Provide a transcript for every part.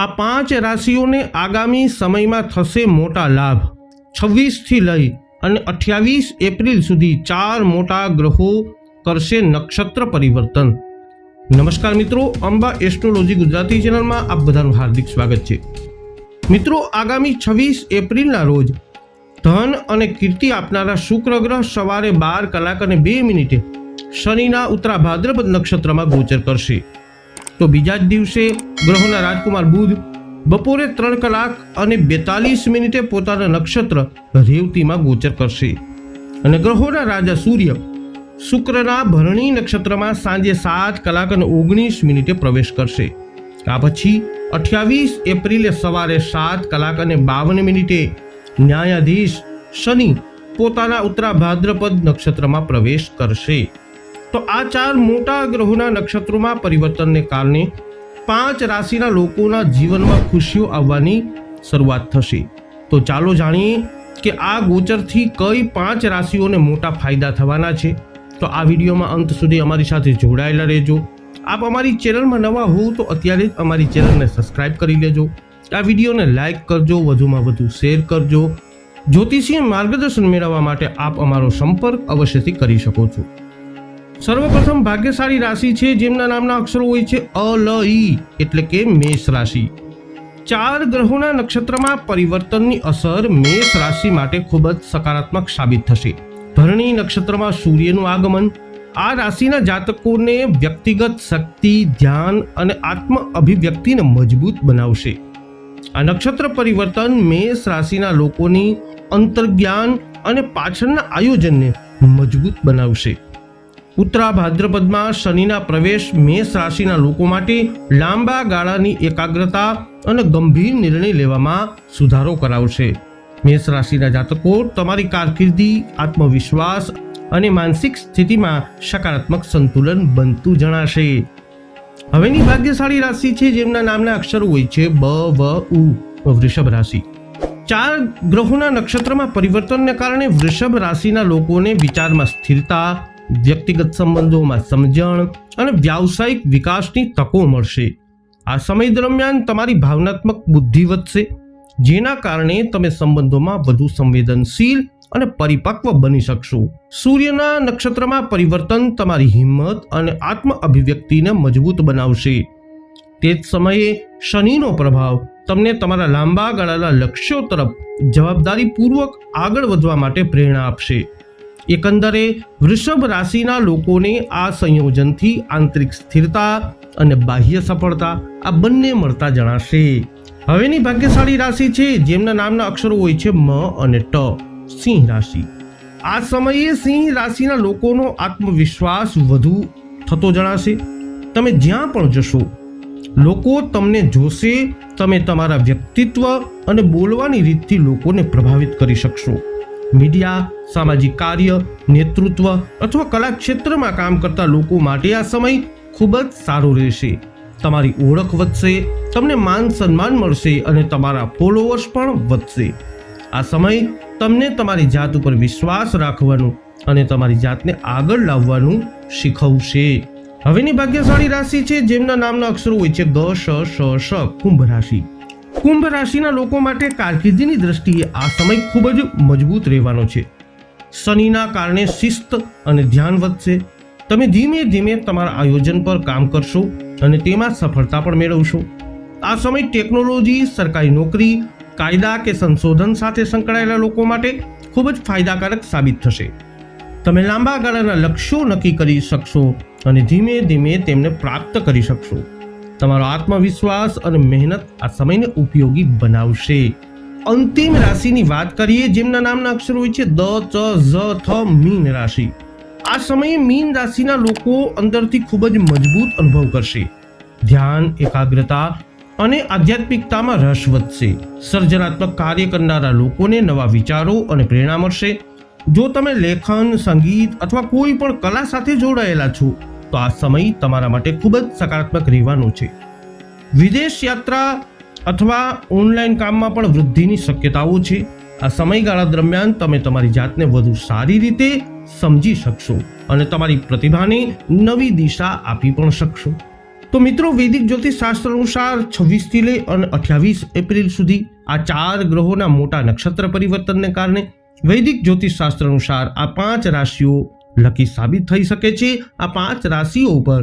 આ પાંચ રાશિઓને આગામી સમયમાં થશે મોટા લાભ. છવ્વીસથી લઈ અને અઠ્યાવીસ એપ્રિલ સુધી ચાર મોટા ગ્રહો કરશે નક્ષત્ર પરિવર્તન. નમસ્કાર મિત્રો, અંબા એસ્ટ્રોલોજી ગુજરાતી ચેનલમાં આપ બધાનું હાર્દિક સ્વાગત છે. મિત્રો, આગામી છવ્વીસ એપ્રિલના રોજ ધન અને કીર્તિ આપનારા શુક્ર ગ્રહ સવારે બાર કલાક અને બે મિનિટે શનિના ઉત્તરા ભાદ્રપદ નક્ષત્રમાં ગોચર કરશે. તો બીજા જ દિવસે ગ્રહોના રાજકુમાર બુધ બપોરે ત્રણ કલાક અને બેતાલીસ મિનિટે પોતાના નક્ષત્ર રેવતીમાં ગોચર કરશે. અને ગ્રહોના રાજા સૂર્ય શુક્રના ભરણી નક્ષત્રમાં સાંજે સાત કલાક અને ઓગણીસ મિનિટે પ્રવેશ કરશે. આ પછી અઠ્યાવીસ એપ્રિલે સવારે સાત કલાક અને બાવન મિનિટે ન્યાયાધીશ શનિ પોતાના ઉત્તરા ભાદ્રપદ નક્ષત્રમાં પ્રવેશ કરશે. તો આ ચાર મોટા ગ્રહોના નક્ષત્રોમાં પરિવર્તનને કારણે પાંચ રાશિના લોકોના જીવનમાં ખુશીઓ આવવાની શરૂઆત થશે. તો ચાલો જાણીએ કે આ ગોચરથી કઈ પાંચ રાશિઓને મોટા ફાયદા થવાના છે. તો આ વિડીયોમાં અંત સુધી અમારી સાથે જોડાયેલા રહેજો. આપ અમારી ચેનલમાં નવા હોવ તો અત્યારે જ અમારી ચેનલને સબસ્ક્રાઇબ કરી લેજો. આ વિડીયોને લાઇક કરજો, વધુમાં વધુ શેર કરજો. જ્યોતિષીય માર્ગદર્શન મેળવવા માટે આપ અમારો સંપર્ક અવશ્યથી કરી શકો છો. સર્વપ્રથમ ભાગ્યશાળી રાશિ છે, જેમના નામના અક્ષરો હોય છે, અ, લ, ઈ, એટલે કે મેષ રાશિ. ચાર ગ્રહોના નક્ષત્રમાં પરિવર્તનની અસર મેષ રાશિ માટે ખૂબ જ સકારાત્મક સાબિત થશે. ભરણી નક્ષત્રમાં સૂર્યનું આગમન. આ રાશિના જાતકોને વ્યક્તિગત શક્તિ, ધ્યાન અને આત્મ અભિવ્યક્તિને મજબૂત બનાવશે. આ નક્ષત્ર પરિવર્તન મેષ રાશિના લોકોની અંતર્જ્ઞાન અને પાછળના આયોજનને મજબૂત બનાવશે. ઉત્તરા ભાદ્રપદમાં શનિના પ્રવેશ મેષ રાશિના લોકો માટે લાંબા ગાળાની એકાગ્રતા અને ગંભીર નિર્ણય લેવામાં સુધારો કરાવશે. મેષ રાશિના જાતકો, તમારી કારકિર્દી, આત્મવિશ્વાસ અને માનસિક સ્થિતિમાં સકારાત્મક સંતુલન બનતું જણાશે. હવેની ભાગ્યશાળી રાશિ છે જેમના નામના અક્ષરો હોય છે બ, વ, ઉ, વૃષભ રાશિ. ચાર ગ્રહોના નક્ષત્રમાં પરિવર્તનને કારણે વૃષભ રાશિના લોકોને વિચારમાં સ્થિરતા વ્યક્તિગત સંબંધોમાં સમજણ અને વ્યાવસાયિક વિકાસની તકો મળશે. આ સમય દરમિયાન તમારી ભાવનાત્મક બુદ્ધિ વધશે, જેના કારણે તમે સંબંધોમાં વધુ સંવેદનશીલ અને પરિપક્વ બની શકશો. સૂર્યના નક્ષત્રમાં પરિવર્તન તમારી હિંમત અને આત્મ અભિવ્યક્તિને મજબૂત બનાવશે. તે જ સમયે શનિનો પ્રભાવ તમને તમારા લાંબા ગાળાના લક્ષ્યો તરફ જવાબદારીપૂર્વક આગળ વધવા માટે પ્રેરણા આપશે. એકંદરે વૃષભ રાશિના લોકોને આ સંયોજનથી આંતરિક સ્થિરતા અને બાહ્ય સફળતા આ બંને મળતા જણાશે. હવેની ભાગ્યશાળી રાશિ છે, જેમના નામના અક્ષરો હોય છે મ અને ટ. સિંહ રાશિ. આ સમયે સિંહ રાશિના લોકોનો આત્મવિશ્વાસ વધુ થતો જણાશે. તમે જ્યાં પણ જશો, લોકો તમને જોશે, તમે તમારા વ્યક્તિત્વ અને બોલવાની રીતથી લોકોને પ્રભાવિત કરી શકશો. મીડિયા, સામાજિક કાર્ય, નેતૃત્વ અથવા કલા ક્ષેત્રમાં કામ કરતા લોકો માટે આ સમય ખૂબ જ સારો રહેશે. તમારી ઓળખ વધશે, તમને માન સન્માન મળશે અને તમારા ફોલોઅર્સ પણ વધશે. આ સમય તમને તમારી જાત ઉપર વિશ્વાસ રાખવાનું અને તમારી જાતને આગળ લાવવાનું શીખવશે. હવેની ભાગ્યશાળી રાશિ છે, જેમના નામના અક્ષરો હોય છે, ગ, શ શ શ, કુંભ રાશિ. કુંભ રાશિના લોકો માટે કારકિર્દીની દ્રષ્ટિએ આ સમય ખૂબ જ મજબૂત રહેવાનો છે. શનિના કારણે શિસ્ત અને ધ્યાન વધશે. તમે ધીમે ધીમે તમારા આયોજન પર કામ કરશો અને તેમાં સફળતા પણ મેળવશો. આ સમય ટેકનોલોજી, સરકારી નોકરી, કાયદા કે સંશોધન સાથે સંકળાયેલા લોકો માટે ખૂબ જ ફાયદાકારક સાબિત થશે. તમે લાંબા ગાળાના લક્ષ્યો નક્કી કરી શકશો અને ધીમે ધીમે તેમને પ્રાપ્ત કરી શકશો. તમારો આત્મવિશ્વાસ અને મહેનત આ સમયને ઉપયોગી બનાવશે. અંતિમ રાશિની વાત કરીએ, જેમના નામના અક્ષરો હોય છે, દ, ચ, ઝ, થ, મીન રાશિ. આ સમયે મીન રાશિના લોકો અંદરથી ખૂબ જ મજબૂત અનુભવ કરશે. ધ્યાન, એકાગ્રતા અને આધ્યાત્મિકતામાં રસ વધશે. સર્જનાત્મક કાર્ય કરનારા લોકોને નવા વિચારો અને પ્રેરણા મળશે. જો તમે લેખન, સંગીત અથવા કોઈ પણ કલા સાથે જોડાયેલા છો તો આ સમય તમારા માટે ખૂબ જ સકારાત્મક રહેવાનો છે. વિદેશ યાત્રા અથવા ઓનલાઈન કામમાં પણ વૃદ્ધિની શક્યતાઓ છે. આ સમયગાળા દરમિયાન તમે તમારી જાતને વધુ સારી રીતે સમજી શકશો અને તમારી પ્રતિભાને નવી દિશા આપી પણ શકશો. તો મિત્રો, વૈદિક જ્યોતિષ શાસ્ત્ર અનુસાર છવ્વીસથી લઈ અને અઠ્યાવીસ એપ્રિલ સુધી આ ચાર ગ્રહોના મોટા નક્ષત્ર પરિવર્તનને કારણે વૈદિક જ્યોતિષ શાસ્ત્ર અનુસાર આ પાંચ રાશિઓ લકી સાબિત થઈ શકે છે આ પાંચ રાશિઓ ઉપર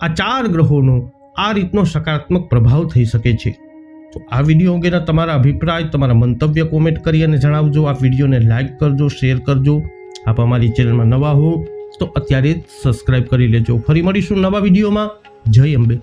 આ ચાર ગ્રહોનો આ રીતનો સકારાત્મક પ્રભાવ થઈ શકે છે. તો આ વીડિયો અંગેના તમારા અભિપ્રાય, તમારા મંતવ્ય કોમેન્ટ કરી અને જણાવજો. આ વિડીયોને લાઇક કરજો શેર કરજો. આપ અમારી ચેનલમાં નવા હો તો અત્યારે જ સબસ્ક્રાઇબ કરી લેજો. ફરી મળીશું નવા વિડીયોમાં. જય અંબે.